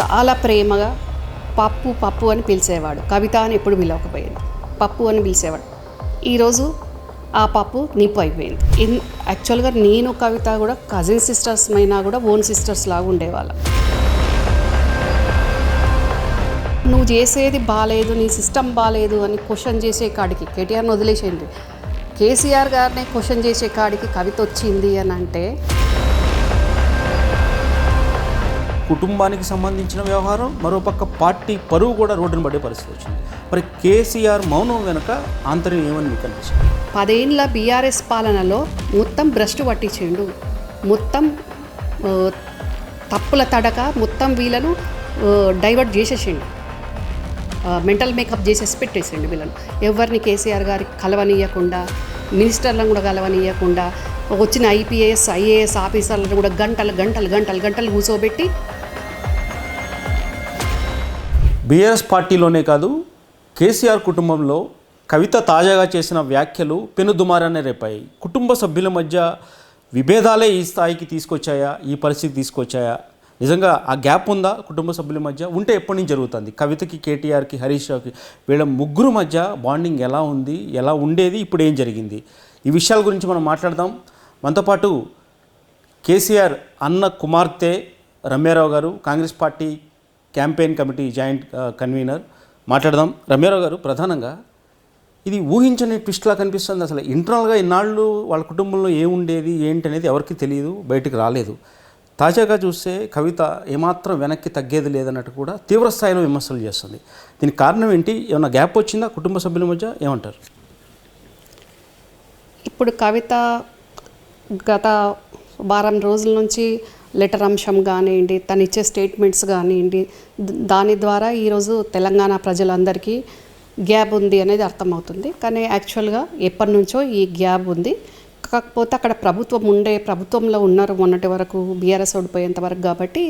చాలా ప్రేమగా పప్పు పప్పు అని పిలిచేవాడు. కవిత అని ఎప్పుడు పిలవకపోయింది. పప్పు అని పిలిచేవాడు. ఈరోజు ఆ పప్పు నిప్పు అయిపోయింది. ఇన్ యాక్చువల్గా నేను కవిత కూడా కజిన్ సిస్టర్స్ అయినా కూడా ఓన్ సిస్టర్స్ లాగా ఉండేవాళ్ళం. నువ్వు చేసేది బాగాలేదు నీ సిస్టమ్ బాగాలేదు అని క్వశ్చన్ చేసే కాడికి కేటీఆర్ని వదిలేసేయండి. కేసీఆర్ గారిని క్వశ్చన్ చేసే కాడికి కవిత వచ్చింది అని అంటే కుటుంబానికి సంబంధించిన వ్యవహారం మరోపక్క పార్టీ పరువు కూడా రోడ్డును పడే పరిస్థితి వచ్చింది. మరి కేసీఆర్ మౌనం వెనుక ఆంతర్యం ఏమని మీకు అనిపిస్తుంది? పదేళ్ళ బీఆర్ఎస్ పాలనలో మొత్తం భ్రష్టు పట్టించిండు. మొత్తం తప్పుల తడక మొత్తం వీళ్ళను డైవర్ట్ చేసేసిండు. మెంటల్ మేకప్ చేసేసి పెట్టేసిండు వీళ్ళను. ఎవరిని కేసీఆర్ గారికి కలవనీయకుండా మినిస్టర్లను కూడా కలవనీయకుండా వచ్చిన ఐపీఎస్ ఐఏఎస్ ఆఫీసర్లను కూడా గంటలు గంటలు గంటలు గంటలు కూర్చోబెట్టి బీఆర్ఎస్ పార్టీలోనే కాదు కేసీఆర్ కుటుంబంలో కవిత తాజాగా చేసిన వ్యాఖ్యలు పెనుదుమారాన్ని రేపాయి. కుటుంబ సభ్యుల మధ్య విభేదాలే ఈ స్థాయికి తీసుకొచ్చాయా ఈ పరిస్థితి తీసుకొచ్చాయా? నిజంగా ఆ గ్యాప్ ఉందా కుటుంబ సభ్యుల మధ్య? ఉంటే ఎప్పటి నుంచి జరుగుతుంది? కవితకి కేటీఆర్కి హరీష్ రావుకి వీళ్ళ ముగ్గురు మధ్య బాండింగ్ ఎలా ఉంది ఎలా ఉండేది ఇప్పుడు ఏం జరిగింది? ఈ విషయాల గురించి మనం మాట్లాడదాం. మనతో పాటు కేసీఆర్ అన్న కుమార్తె రమ్యారావు గారు Congress party campaign committee joint convener మాట్లాడదాం. రమ్యారావు గారు ప్రధానంగా ఇది ఊహించని ట్విస్ట్లా కనిపిస్తుంది. అసలు ఇంటర్నల్గా ఇన్నాళ్ళు వాళ్ళ కుటుంబంలో ఏముండేది ఏంటి అనేది ఎవరికి తెలియదు బయటికి రాలేదు. తాజాగా చూస్తే కవిత ఏమాత్రం వెనక్కి తగ్గేది లేదన్నట్టు కూడా తీవ్రస్థాయిలో విమర్శలు చేస్తుంది. దీనికి కారణం ఏంటి? ఏమైనా గ్యాప్ వచ్చిందా కుటుంబ సభ్యుల మధ్య? ఏమంటారు? ఇప్పుడు కవిత గత వారం రోజుల నుంచి లెటర్ అంశం కానివ్వండి తను ఇచ్చే స్టేట్మెంట్స్ కానివ్వండి దాని ద్వారా ఈరోజు తెలంగాణ ప్రజలందరికీ గ్యాప్ ఉంది అనేది అర్థమవుతుంది. కానీ యాక్చువల్గా ఎప్పటి నుంచో ఈ గ్యాప్ ఉంది. కాకపోతే అక్కడ ప్రభుత్వం ఉండే ప్రభుత్వంలో ఉన్నారు మొన్నటి వరకు బీఆర్ఎస్ ఓడిపోయేంత వరకు కాబట్టి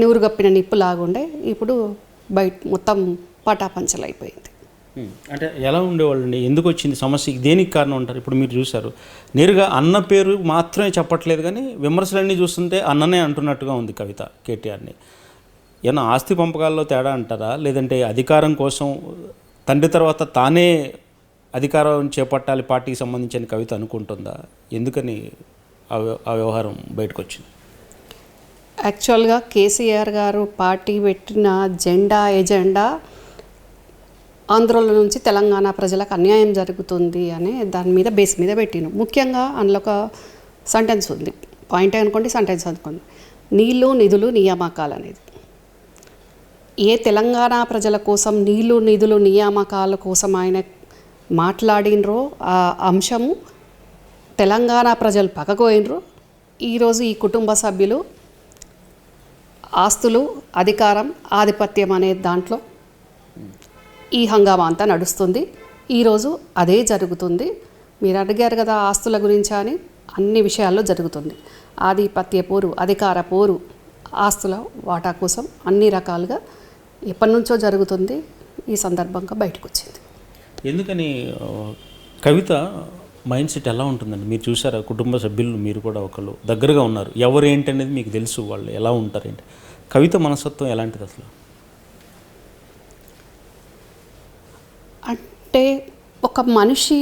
నివురుగప్పిన నిప్పు లాగుండే ఇప్పుడు బయట మొత్తం పటాపంచలైపోయింది. అంటే ఎలా ఉండేవాళ్ళండి? ఎందుకు వచ్చింది సమస్య? దేనికి కారణం అంటారు ఇప్పుడు మీరు చూశారు. నేరుగా అన్న పేరు మాత్రమే చెప్పట్లేదు కానీ విమర్శలన్నీ చూస్తుంటే అన్ననే అంటున్నట్టుగా ఉంది కవిత కేటీఆర్ని. ఏమన్నా ఆస్తి పంపకాల్లో తేడా అంటారా? లేదంటే అధికారం కోసం తండ్రి తర్వాత తానే అధికారం చేపట్టాలి పార్టీకి సంబంధించిన కవిత అనుకుంటుందా? ఎందుకని ఆ వ్యవహారం బయటకు వచ్చింది యాక్చువల్గా కేసీఆర్ గారు పార్టీ పెట్టిన జెండా ఎజెండా ఆంధ్రలో నుంచి తెలంగాణ ప్రజలకు అన్యాయం జరుగుతుంది అనే దాని మీద బేస్ మీద పెట్టిను ముఖ్యంగా అందులో ఒక సెంటెన్స్ ఉంది. పాయింట్ అనుకోండి సెంటెన్స్ అనుకోండి. నీళ్ళు నిధులు నియామకాలు అనేది. ఏ తెలంగాణ ప్రజల కోసం నీళ్ళు నిధులు నియామకాల కోసం ఆయన మాట్లాడినరో ఆ అంశము తెలంగాణ ప్రజలు పక్కకోయినరు ఈరోజు ఈ కుటుంబ సభ్యులు ఆస్తులు అధికారం ఆధిపత్యం అనే దాంట్లో ఈ హంగామా అంతా నడుస్తుంది. ఈరోజు అదే జరుగుతుంది. మీరు అడిగారు కదా ఆస్తుల గురించి అని అన్ని విషయాల్లో జరుగుతుంది. ఆధిపత్య పోరు అధికార పోరు ఆస్తుల వాటా కోసం అన్ని రకాలుగా ఎప్పటి నుంచో జరుగుతుంది. ఈ సందర్భంగా బయటకు వచ్చింది ఎందుకని కవిత మైండ్ సెట్ ఎలా ఉంటుందండి? మీరు చూసారా కుటుంబ సభ్యులు మీరు కూడా ఒకళ్ళు దగ్గరగా ఉన్నారు. ఎవరు ఏంటి అనేది మీకు తెలుసు వాళ్ళు ఎలా ఉంటారేంటి? కవిత మనస్తత్వం ఎలాంటిది అసలు? అంటే ఒక మనిషి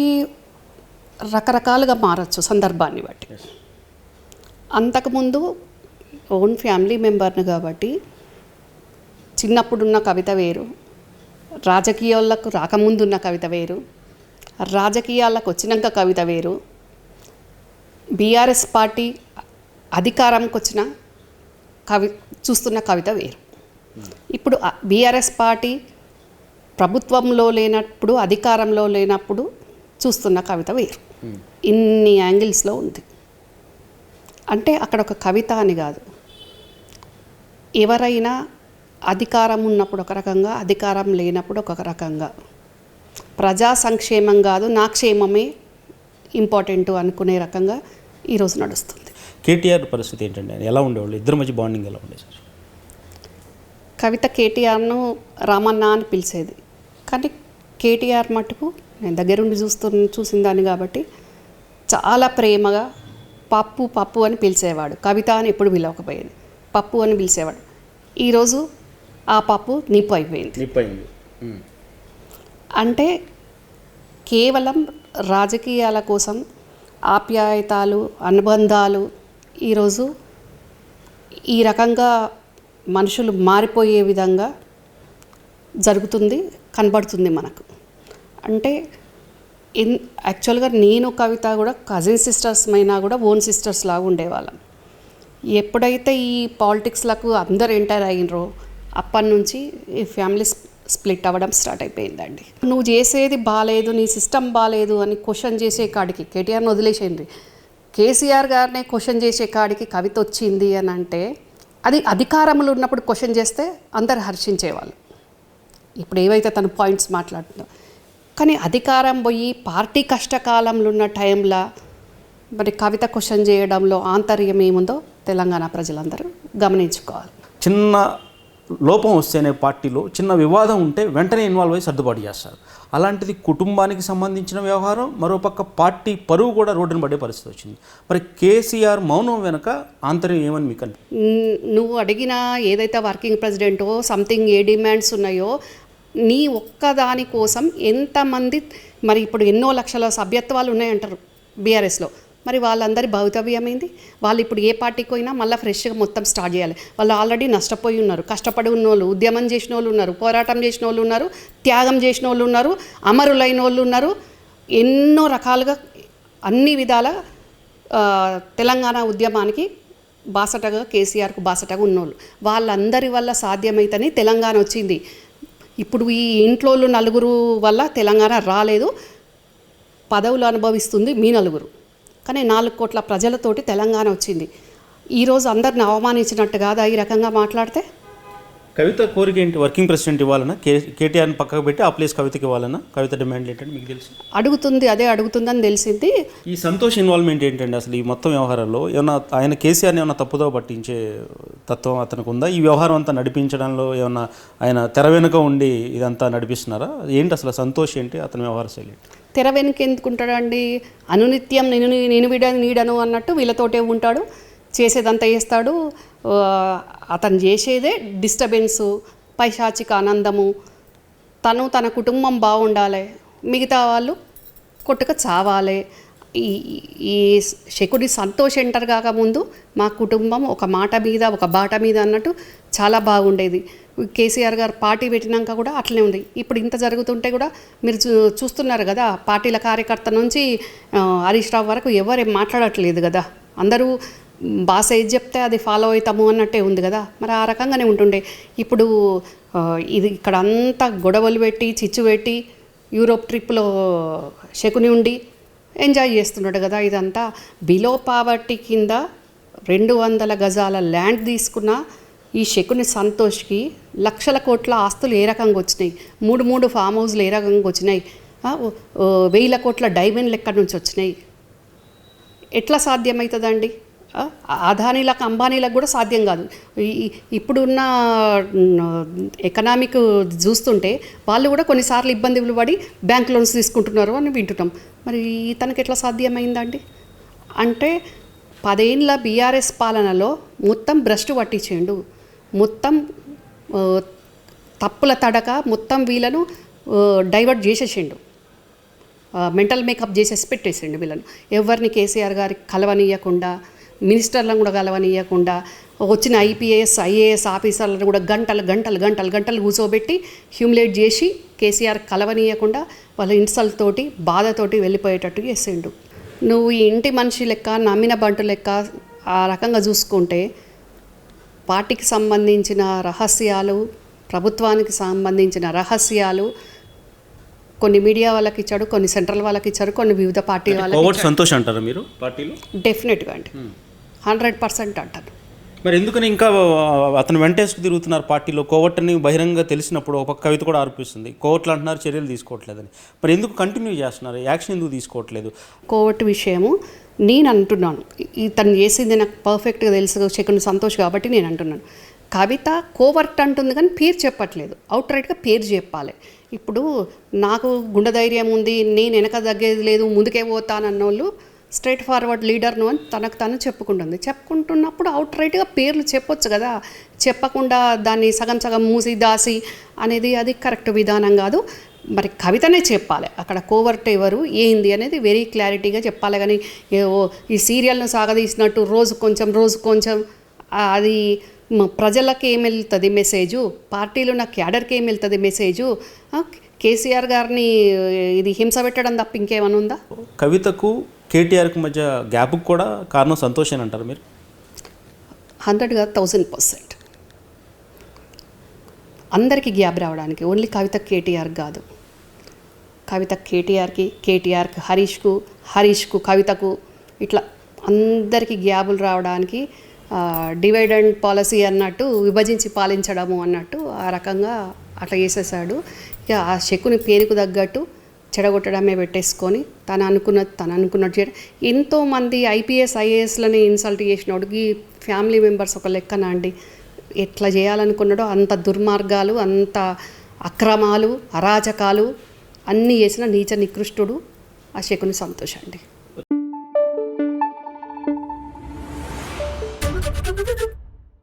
రకరకాలుగా మారచ్చు సందర్భాన్ని బట్టి. అంతకుముందు ఓన్ ఫ్యామిలీ మెంబర్ని కాబట్టి చిన్నప్పుడున్న కవిత వేరు రాజకీయాలకు రాకముందున్న కవిత వేరు రాజకీయాలకు వచ్చినాక కవిత వేరు బీఆర్ఎస్ పార్టీ అధికారంకి వచ్చిన కవి చూస్తున్న కవిత వేరు. ఇప్పుడు బీఆర్ఎస్ పార్టీ ప్రభుత్వంలో లేనప్పుడు అధికారంలో లేనప్పుడు చూస్తున్న కవిత వేరు. ఇన్ని యాంగిల్స్లో ఉంది. అంటే అక్కడ ఒక కవిత అని కాదు. ఎవరైనా అధికారం ఉన్నప్పుడు ఒక రకంగా అధికారం లేనప్పుడు ఒక రకంగా. ప్రజా సంక్షేమం కాదు నా క్షేమమే ఇంపార్టెంట్ అనుకునే రకంగా ఈరోజు నడుస్తుంది. కేటీఆర్ పరిస్థితి ఏంటండి? ఎలా ఉండేవాళ్ళు? ఇద్దరి మధ్య బాండింగ్ ఎలా ఉండేది సార్? కవిత కేటీఆర్ను రామన్న అని పిలిచేది. కానీ కేటీఆర్ మటుకు నేను దగ్గరుండి చూస్తు చూసిన దాన్ని కాబట్టి చాలా ప్రేమగా పప్పు పప్పు అని పిలిచేవాడు. కవిత అని ఎప్పుడు పిలవకపోయేది. పప్పు అని పిలిచేవాడు. ఈరోజు ఆ పప్పు నిప్పు అయిపోయింది. అంటే కేవలం రాజకీయాల కోసం ఆప్యాయతాలు అనుబంధాలు ఈరోజు ఈ రకంగా మనుషులు మారిపోయే విధంగా జరుగుతుంది. కనబడుతుంది మనకు. అంటే ఇన్ యాక్చువల్గా నేను కవిత కూడా కజిన్ సిస్టర్స్ అయినా కూడా ఓన్ సిస్టర్స్ లాగా ఉండేవాళ్ళం. ఎప్పుడైతే ఈ పాలిటిక్స్లకు అందరు ఎంటర్ అయినరో అప్పటి నుంచి ఈ ఫ్యామిలీ స్ప్లిట్ అవ్వడం స్టార్ట్ అయిపోయిందండి. నువ్వు చేసేది బాగాలేదు నీ సిస్టమ్ బాగాలేదు అని క్వశ్చన్ చేసే కాడికి కేటీఆర్ని వదిలేసేయండి. కేసీఆర్ గారినే క్వశ్చన్ చేసే కాడికి కవిత వచ్చింది అని అంటే అది అధికారంలో ఉన్నప్పుడు క్వశ్చన్ చేస్తే అందరు హర్షించేవాళ్ళు. ఇప్పుడు ఏవైతే తను పాయింట్స్ మాట్లాడుతుందో. కానీ అధికారం పోయి పార్టీ కష్టకాలంలో ఉన్న టైంలో మరి కవిత క్వశ్చన్ చేయడంలో ఆంతర్యం ఏముందో తెలంగాణ ప్రజలందరూ గమనించుకోవాలి. చిన్న లోపం వస్తేనే పార్టీలో చిన్న వివాదం ఉంటే వెంటనే ఇన్వాల్వ్ అయ్యి సర్దుబాటు చేస్తారు. అలాంటిది కుటుంబానికి సంబంధించిన వ్యవహారం మరోపక్క పార్టీ పరువు కూడా రోడ్డున పడే పరిస్థితి వచ్చింది. మరి కేసీఆర్ మౌనం వెనుక ఆంతర్యం ఏమని మీకు నువ్వు అడిగిన ఏదైతే వర్కింగ్ ప్రెసిడెంటో సంథింగ్ ఏ డిమాండ్స్ ఉన్నాయో నీ ఒక్కదాని కోసం ఎంతమంది మరి ఇప్పుడు ఎన్నో లక్షల సభ్యత్వాలు ఉన్నాయంటారు బీఆర్ఎస్లో. మరి వాళ్ళందరి భవితవ్యమైంది? వాళ్ళు ఇప్పుడు ఏ పార్టీకి పోయినా మళ్ళీ ఫ్రెష్గా మొత్తం స్టార్ట్ చేయాలి. వాళ్ళు ఆల్రెడీ నష్టపోయి ఉన్నారు. కష్టపడి ఉన్న వాళ్ళు ఉద్యమం చేసిన వాళ్ళు ఉన్నారు పోరాటం చేసిన వాళ్ళు ఉన్నారు త్యాగం చేసిన వాళ్ళు ఉన్నారు అమరులైన వాళ్ళు ఉన్నారు. ఎన్నో రకాలుగా అన్ని విధాల తెలంగాణ ఉద్యమానికి బాసటగా కేసీఆర్కు బాసటగా ఉన్నోళ్ళు. వాళ్ళందరి వల్ల సాధ్యమైతేనే తెలంగాణ వచ్చింది. ఇప్పుడు ఈ ఇంట్లో నలుగురు వల్ల తెలంగాణ రాలేదు. పదవులు అనుభవిస్తుంది మీ నలుగురు. కానీ నాలుగు కోట్ల ప్రజలతోటి తెలంగాణ వచ్చింది. ఈరోజు అందరిని అవమానించినట్టు కాదా ఈ రకంగా మాట్లాడితే? కవిత కోరిక ఏంటి? వర్కింగ్ ప్రెసిడెంట్ ఇవ్వాలన్నా కే కేటీఆర్ని పక్కకు పెట్టి ఆ ప్లేస్ కవితకి ఇవ్వాలన్నా కవిత డిమాండ్ ఏంటంటే మీకు తెలుసు. అడుగుతుంది అదే అడుగుతుందని తెలిసింది. ఈ సంతోష్ ఇన్వాల్వ్మెంట్ ఏంటండి అసలు ఈ మొత్తం వ్యవహారంలో ఏమన్నా ఆయన కేసీఆర్ని ఏమైనా తప్పుదో పట్టించే తత్వం అతనికి ఉందా? ఈ వ్యవహారం అంతా నడిపించడంలో ఏమన్నా ఆయన తెర వెనుక ఉండి ఇదంతా నడిపిస్తున్నారా? ఏంటి అసలు సంతోష్ ఏంటి అతని వ్యవహార శైలి? తెర వెనుక ఎందుకుంటాడండి అనునిత్యం నేను నేను విడ నీడను అన్నట్టు వీళ్ళతోటే ఉంటాడు. చేసేదంతా చేస్తాడు. అతను చేసేదే డిస్టర్బెన్సు పైశాచిక ఆనందము. తను తన కుటుంబం బాగుండాలి. మిగతా వాళ్ళు కొట్టుక చావాలి. ఈ ఈ శకుడి సంతోష్ ఎంటర్ కాకముందు మా కుటుంబం ఒక మాట మీద ఒక బాట మీద అన్నట్టు చాలా బాగుండేది. కేసీఆర్ గారు పార్టీ పెట్టినాక కూడా అట్లనే ఉంది. ఇప్పుడు ఇంత జరుగుతుంటే కూడా మీరు చూ చూస్తున్నారు కదా పార్టీల కార్యకర్త నుంచి హరీష్ రావు వరకు ఎవరేం మాట్లాడట్లేదు కదా. అందరూ బాస్ ఏది చెప్తే అది ఫాలో అవుతాము అన్నట్టే ఉంది కదా. మరి ఆ రకంగానే ఉంటుండే. ఇప్పుడు ఇది ఇక్కడ అంతా గొడవలు పెట్టి చిచ్చు పెట్టి యూరోప్ ట్రిప్లో శకుని ఉండి ఎంజాయ్ చేస్తున్నాడు కదా ఇదంతా. బిలో పావర్టీ కింద రెండు వందల గజాల ల్యాండ్ తీసుకున్న ఈ శకుని సంతోష్కి లక్షల కోట్ల ఆస్తులు ఏ రకంగా వచ్చినాయి? మూడు మూడు ఫామ్ హౌస్లు ఏ రకంగా వచ్చినాయి? ఆ, వేల కోట్ల డైమండ్లు ఎక్కడి నుంచి వచ్చినాయి. ఎట్లా సాధ్యమవుతుందండి ఆ, అదానీలకు అంబానీలకు కూడా సాధ్యం కాదు. ఇప్పుడున్న ఎకనామిక్ చూస్తుంటే వాళ్ళు కూడా కొన్నిసార్లు ఇబ్బందులు పడి బ్యాంక్ లోన్స్ తీసుకుంటున్నారు అని వింటున్నాం. మరి ఇతనికి ఎట్లా సాధ్యమైందండి అంటే పదేళ్ళ బీఆర్ఎస్ పాలనలో మొత్తం భ్రష్టు పట్టించేయండు. మొత్తం తప్పుల తడక మొత్తం వీళ్ళను డైవర్ట్ చేసేసిండు మెంటల్ మేకప్ చేసేసి పెట్టేసిండు వీళ్ళను. ఎవరిని కేసీఆర్ గారికి కలవనీయకుండా మినిస్టర్లను కూడా కలవనీయకుండా వచ్చిన ఐపీఎస్ ఐఏఎస్ ఆఫీసర్లను కూడా గంటలు గంటలు గంటలు గంటలు కూర్చోబెట్టి హ్యూమిలేట్ చేసి కేసీఆర్ కలవనీయకుండా వాళ్ళ ఇన్సల్ట్ తోటి బాధతోటి వెళ్ళిపోయేటట్టు చేసిండు. నువ్వు ఈ ఇంటి మనిషి లెక్క నమ్మిన బంటు లెక్క ఆ రకంగా చూసుకుంటే పార్టీకి సంబంధించిన రహస్యాలు ప్రభుత్వానికి సంబంధించిన రహస్యాలు కొన్ని మీడియా వాళ్ళకి ఇచ్చాడు కొన్ని సెంట్రల్ వాళ్ళకి ఇచ్చారు కొన్ని వివిధ పార్టీ వాళ్ళకి సంతోష్ అంటారా మీరు పార్టీలో? డెఫినెట్గా అండి. హండ్రెడ్ పర్సెంట్ అంటాను మరి ఎందుకని ఇంకా అతను వెంటేసుకు తిరుగుతున్నారు పార్టీలో? కోవట్ని బహిరంగ తెలిసినప్పుడు ఒక పక్క కవిత కూడా ఆరోపిస్తుంది. కోవట్లు అంటున్నారు చర్యలు తీసుకోవట్లేదని. మరి ఎందుకు కంటిన్యూ చేస్తున్నారు? యాక్షన్ ఎందుకు తీసుకోవట్లేదు? కోవట్ విషయము నేను అంటున్నాను. ఈ- ఇతను చేసింది నాకు పర్ఫెక్ట్గా తెలుసు చెక్కుని సంతోష్ కాబట్టి నేను అంటున్నాను. కవిత కోవర్ట్ అంటుంది కానీ పేరు చెప్పట్లేదు. అవుట్ రైట్గా పేరు చెప్పాలి. ఇప్పుడు నాకు గుండె ధైర్యం ఉంది నేను వెనక తగ్గేది లేదు ముందుకే పోతానన్న వాళ్ళు స్ట్రైట్ ఫార్వర్డ్ లీడర్ను అని తనకు తను చెప్పుకుంటుంది. చెప్పుకుంటున్నప్పుడు అవుట్ రైట్గా పేర్లు చెప్పొచ్చు కదా. చెప్పకుండా దాన్ని సగం సగం మూసి దాసి అనేది అది కరెక్ట్ విధానం కాదు. మరి కవితనే చెప్పాలి. అక్కడ కోవర్ట్ ఎవరు ఏంది అనేది వెరీ క్లారిటీగా చెప్పాలి కానీ ఏవో ఈ సీరియల్ను సాగదీసినట్టు రోజు కొంచెం రోజు కొంచెం అది ప్రజలకు ప్రజలకి ఏం వెళ్తుంది మెసేజు పార్టీలో నా క్యాడర్కి ఏం వెళ్తుంది మెసేజు కేసీఆర్ గారిని ఇది హింస పెట్టడం తప్ప ఇంకేమైనా ఉందా? కవితకు కేటీఆర్కి మధ్య గ్యాప్కి కూడా కారణం సంతోషం అంటారు మీరు? హండ్రెడ్గా థౌజండ్ పర్సెంట్. అందరికీ గ్యాప్ రావడానికి ఓన్లీ కవిత కేటీఆర్ కాదు. కవిత కేటీఆర్కి కేటీఆర్కి హరీష్కు హరీష్కు కవితకు ఇట్లా అందరికీ గ్యాబులు రావడానికి డివైడ్ అండ్ పాలసీ అన్నట్టు విభజించి పాలించడము అన్నట్టు ఆ రకంగా అట్లా చేసేసాడు. ఇక ఆ చెక్కుని పేరుకు తగ్గట్టు చెడగొట్టడమే పెట్టేసుకొని తను అనుకున్నది తను అనుకున్నట్టు చేయడం. ఎంతోమంది ఐపీఎస్ ఐఏఎస్లని ఇన్సల్ట్ చేసినోడికి ఫ్యామిలీ మెంబర్స్ ఒక లెక్కన అండి? ఎట్లా చేయాలనుకున్నాడో అంత దుర్మార్గాలు అంత అక్రమాలు అరాచకాలు అన్నీ చేసిన నీచ నికృష్టుడు ఆ శకుని సంతోషం అండి